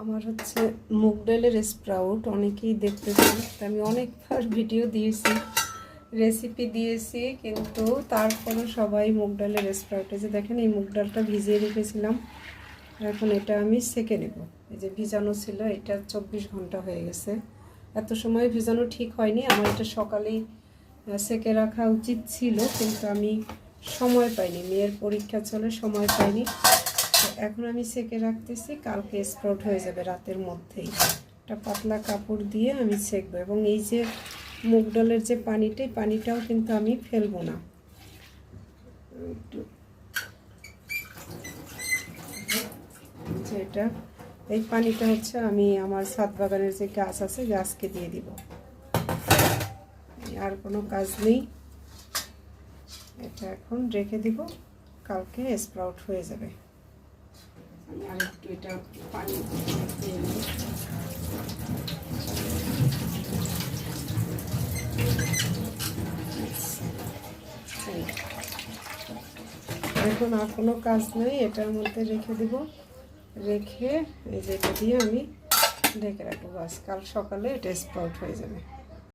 আমার হচ্ছে মুগ ডালের স্প্রাউট, অনেকেই দেখতে তা আমি অনেকবার ভিডিও দিয়েছি রেসিপি দিয়েছি, কিন্তু তারপরে সবাই মুগ ডালের স্প্রাউট যে দেখেন এই মুগ ডালটা ভিজিয়ে রেখেছিলাম, এখন এটা আমি সেকে নেব। এই যে ভিজানো ছিল, এটা চব্বিশ ঘণ্টা হয়ে গেছে। এত সময় ভিজানো ঠিক হয়নি, আমার এটা সকালেই সেকে রাখা উচিত ছিল, কিন্তু আমি সময় পাইনি, মেয়ের পরীক্ষা চলে, সময় পাইনি। এখন আমি সেকে রাখতেছি, কালকে স্প্রাউট হয়ে যাবে রাতের মধ্যেই। একটা পাতলা কাপড় দিয়ে আমি সেকবো এবং এই যে মুগ ডালের যে পানিটা, এই পানিটাও কিন্তু আমি ফেলব না। এটা এই পানিটা হচ্ছে আমি আমার ছাদ বাগানের যে গাছ আছে, গাছকে দিয়ে দিব। আর কোনো কাজ নেই। এটা এখন রেখে দিব, কালকে স্প্রাউট হয়ে যাবে। আর একটু এটা পানি। এখন আর কোনো কাজ নেই, এটার মধ্যে রেখে দিব। রেখে এই যে এটা দিয়ে আমি ঢেকে রাখব। বাস, কাল সকালে এটা স্প্রাউট হয়ে যাবে।